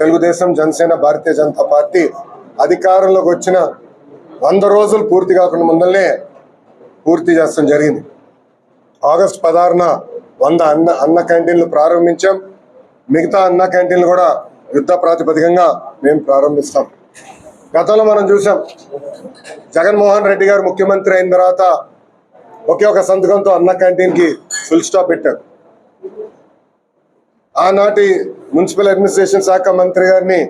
Telugu Desam Janasena Bharatiya Janata party అధికారంలోకి వచ్చిన వంద రోజులు పూర్తి కాకుండా ముందరనే పూర్తి చేస్తాం జరిగింది. ఆగస్ట్ పదహారున వంద అన్న అన్న క్యాంటీన్లు ప్రారంభించాం. మిగతా అన్న క్యాంటీన్లు కూడా యుద్ధ ప్రాతిపదికంగా మేము ప్రారంభిస్తాం. గతంలో మనం చూసాం జగన్మోహన్ రెడ్డి గారు ముఖ్యమంత్రి అయిన తర్వాత ఒకే ఒక సంతకంతో అన్న క్యాంటీన్కి ఫుల్ స్టాప్ పెట్టారు. ఆనాటి మున్సిపల్ అడ్మినిస్ట్రేషన్ శాఖ మంత్రి గారిని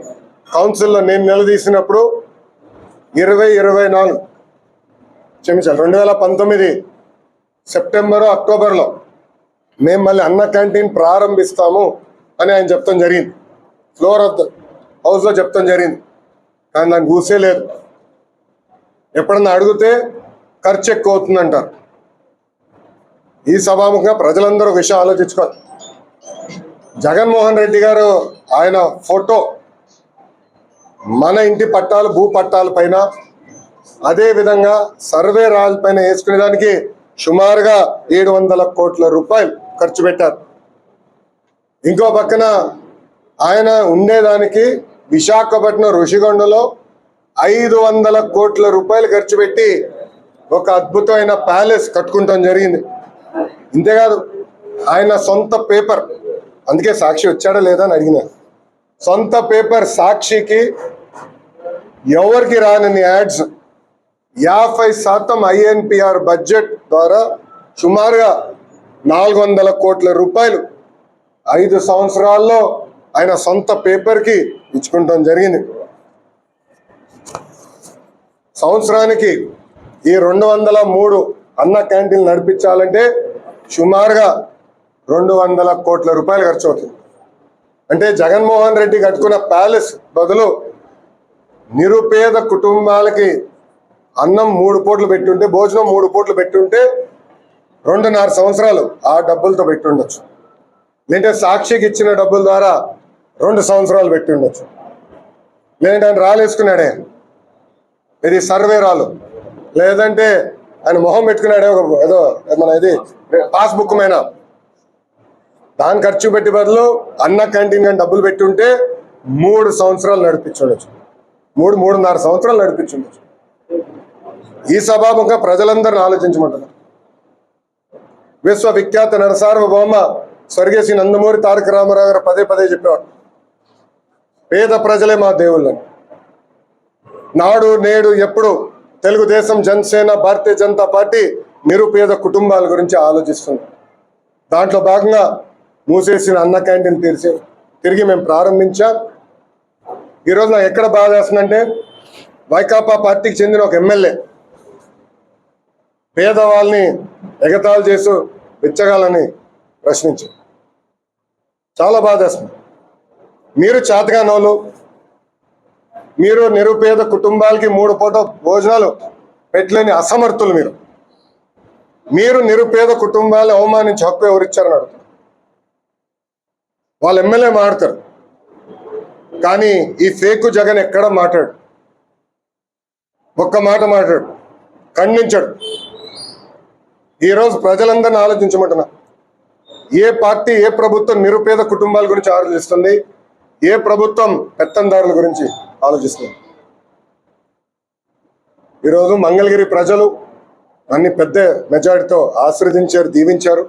కౌన్సిల్లో నేను నిలదీసినప్పుడు ఇరవై ఇరవై నాలుగు క్షమించాలి రెండు వేల పంతొమ్మిది సెప్టెంబరు అక్టోబర్లో మేము మళ్ళీ అన్న క్యాంటీన్ ప్రారంభిస్తాము అని ఆయన చెప్తాం జరిగింది. ఫ్లోర్ ఆఫ్ ద హౌస్లో చెప్తాం జరిగింది. కానీ నాకు కూసే లేదు. ఎప్పుడన్నా అడిగితే ఖర్చు ఎక్కువ అవుతుందంటారు. ఈ సభాముఖంగా ప్రజలందరూ ఒక విషయం ఆలోచించుకోవాలి. జగన్మోహన్ రెడ్డి గారు ఆయన ఫోటో మన ఇంటి పట్టాలు భూ పట్టాల పైన అదే విధంగా సర్వే రాయల పైన వేసుకునేదానికి సుమారుగా ఏడు వందల కోట్ల రూపాయలు ఖర్చు పెట్టారు. ఇంకో పక్కన ఆయన ఉండేదానికి విశాఖపట్నం ఋషిగొండలో ఐదు వందల కోట్ల రూపాయలు ఖర్చు పెట్టి ఒక అద్భుతమైన ప్యాలెస్ కట్టుకుంటాం జరిగింది. ఇంతేకాదు ఆయన సొంత పేపర్ అందుకే సాక్షి వచ్చాడా లేదా అని అడిగిన. సొంత పేపర్ సాక్షికి ఎవరికి రానని యాడ్స్? యాభై శాతం ఐఎన్పిఆర్ బడ్జెట్ ద్వారా సుమారుగా నాలుగు వందల కోట్ల రూపాయలు ఐదు సంవత్సరాల్లో ఆయన సొంత పేపర్కి ఇచ్చుకుంటాం జరిగింది. సంవత్సరానికి ఈ రెండు వందల మూడు అన్న క్యాంటీన్లు నడిపించాలంటే సుమారుగా రెండు వందల కోట్ల రూపాయలు ఖర్చు అవుతుంది అంటే జగన్మోహన్ రెడ్డి కట్టుకున్న ప్యాలెస్ బదులు నిరుపేద కుటుంబాలకి అన్నం మూడు పూట్లు పెట్టుంటే భోజనం మూడు పూట్లు పెట్టుంటే రెండున్నర సంవత్సరాలు ఆ డబ్బులతో పెట్టుండొచ్చు. లేదంటే సాక్షికి ఇచ్చిన డబ్బుల ద్వారా రెండు సంవత్సరాలు పెట్టిండొచ్చు. లేదంటే ఆయన రాలేసుకున్నాడే. ఇది సర్వే రాలు లేదంటే ఆయన మొహం పెట్టుకున్నాడే ఒక ఏదో మన ఇది పాస్బుక్ మీద. దాని ఖర్చు పెట్టి బదులు అన్న క్యాంటీన్ కానీ డబ్బులు పెట్టి ఉంటే మూడు సంవత్సరాలు నడిపించుండొచ్చు మూడు మూడున్నర సంవత్సరాలు నడిపించుండొచ్చు ఈ సభాముఖంగా ప్రజలందరిని ఆలోచించమంటున్నారు విశ్వవిఖ్యాత నరసార్వభౌమ స్వర్గీయ శ్రీ నందమూరి తారక రామారావు గారు పదే పదే చెప్పేవాడు పేద ప్రజలే మా దేవుళ్ళని. నాడు నేడు ఎప్పుడు తెలుగుదేశం జనసేన భారతీయ జనతా పార్టీ నిరుపేద కుటుంబాల గురించి ఆలోచిస్తుంది. దాంట్లో భాగంగా మూసేసిన అన్న క్యాంటీన్ తెరిచి తిరిగి మేము ప్రారంభించాం. ఈరోజు నాకు ఎక్కడ బాధ వేస్తుందంటే వైకాపా పార్టీకి చెందిన ఒక ఎమ్మెల్యే పేదవాళ్ళని ఎగతాళి చేస్తూ వెచ్చగాలని ప్రశ్నించి చాలా బాధ మీరు చేతగానోళ్ళు మీరు నిరుపేద కుటుంబాలకి మూడు పూట భోజనాలు పెట్టలేని అసమర్థులు మీరు. మీరు నిరుపేద కుటుంబాలు అవమానించి హక్కు ఎవరిచ్చారని అడుగుతారు వాళ్ళ ఎమ్మెల్యే మాడతారు కానీ ఈ ఫేకు జగన్ ఎక్కడ మాట్లాడు? ఒక్క మాట మాట్లాడు. ఖండించాడు. ఈరోజు ప్రజలందరిని ఆలోచించమంటున్నా. ఏ పార్టీ ఏ ప్రభుత్వం నిరుపేద కుటుంబాల గురించి ఆలోచిస్తుంది? ఏ ప్రభుత్వం పెత్తందారుల గురించి ఆలోచిస్తుంది? ఈరోజు మంగళగిరి ప్రజలు అన్ని పెద్ద మెజారిటీతో ఆశీర్వదించారు దీవించారు.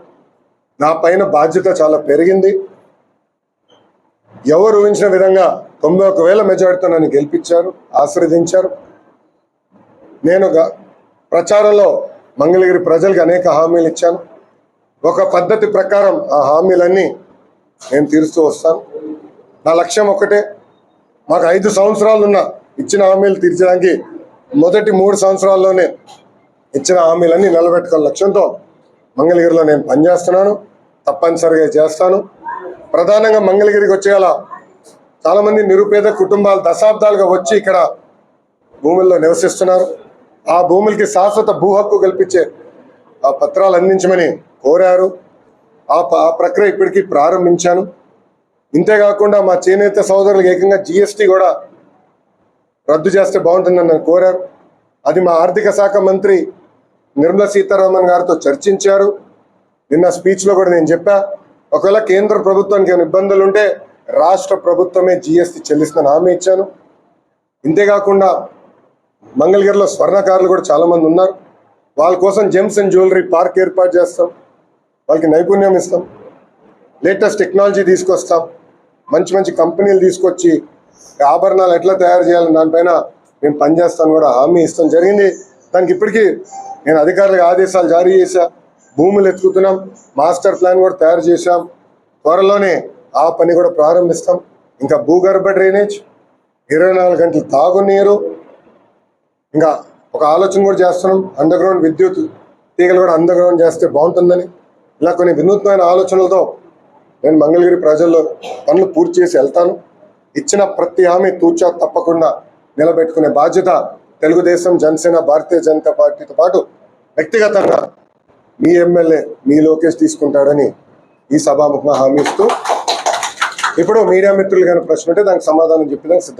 నా పైన బాధ్యత చాలా పెరిగింది. ఎవరు ఊహించిన విధంగా తొంభై ఒక వేల మెజార్టీతో నన్ను గెలిపించారు ఆశీర్వదించారు. నేను ప్రచారంలో మంగళగిరి ప్రజలకు అనేక హామీలు ఇచ్చాను. ఒక పద్ధతి ప్రకారం ఆ హామీలన్నీ నేను తీరుస్తూ వస్తాను. నా లక్ష్యం ఒకటే మాకు ఐదు సంవత్సరాలున్న ఇచ్చిన హామీలు తీర్చడానికి మొదటి మూడు సంవత్సరాల్లోనే ఇచ్చిన హామీలన్నీ నిలబెట్టుకోవాలి లక్ష్యంతో మంగళగిరిలో నేను పనిచేస్తున్నాను తప్పనిసరిగా చేస్తాను. ప్రధానంగా మంగళగిరికి వచ్చేయాల? చాలామంది నిరుపేద కుటుంబాలు దశాబ్దాలుగా వచ్చి ఇక్కడ భూముల్లో నివసిస్తున్నారు. ఆ భూములకి శాశ్వత భూ హక్కు కల్పించే ఆ పత్రాలు అందించమని కోరారు. ఆ ప- ఆ ప్రక్రియ ఇప్పటికీ ప్రారంభించాను. ఇంతేకాకుండా మా చేనేత సోదరులకు ఏకంగా జిఎస్టీ కూడా రద్దు చేస్తే బాగుంటుందని నన్ను కోరారు. అది మా ఆర్థిక శాఖ మంత్రి నిర్మలా సీతారామన్ గారితో చర్చించారు. నిన్న స్పీచ్లో కూడా నేను చెప్పా. ఒకవేళ కేంద్ర ప్రభుత్వానికి ఏమైనా ఇబ్బందులు ఉంటే రాష్ట్ర ప్రభుత్వమే జిఎస్టీ చెల్లిస్తుందని హామీ ఇచ్చాను. ఇంతేకాకుండా మంగళగిరిలో స్వర్ణకారులు కూడా చాలామంది ఉన్నారు. వాళ్ళ కోసం జెమ్స్ అండ్ జ్యువెలరీ పార్క్ ఏర్పాటు చేస్తాం. వాళ్ళకి నైపుణ్యం ఇస్తాం. లేటెస్ట్ టెక్నాలజీ తీసుకొస్తాం. మంచి మంచి కంపెనీలు తీసుకొచ్చి ఆభరణాలు ఎట్లా తయారు చేయాలని దానిపైన మేము పనిచేస్తాను కూడా హామీ ఇస్తాం. జరిగింది. దానికి ఇప్పటికీ నేను అధికారులకు ఆదేశాలు జారీ చేశా. భూములు ఎత్తుకుతున్నాం మాస్టర్ ప్లాన్ కూడా తయారు చేశాం. త్వరలోనే ఆ పని కూడా ప్రారంభిస్తాం. ఇంకా భూగర్భ డ్రైనేజ్ ఇరవై నాలుగు గంటలు తాగునీరు ఇంకా ఒక ఆలోచన కూడా చేస్తున్నాం. అండర్ గ్రౌండ్ విద్యుత్ తీగలు కూడా అండర్ గ్రౌండ్ చేస్తే బాగుంటుందని. ఇలా కొన్ని వినూత్నమైన ఆలోచనలతో నేను మంగళగిరి ప్రజల్లో పనులు పూర్తి చేసి వెళ్తాను. ఇచ్చిన ప్రతి హామీ తూచా తప్పకుండా నిలబెట్టుకునే బాధ్యత తెలుగుదేశం జనసేన భారతీయ జనతా పార్టీతో పాటు వ్యక్తిగతంగా మీ ఎమ్మెల్యే మీ లోకేష్ తీసుకుంటాడని ఈ సభాముఖంగా హామీ ఇస్తూ ఇప్పుడు మీడియా మిత్రులు కానీ ప్రశ్న ఉంటే దానికి సమాధానం చెప్పేదానికి సిద్ధం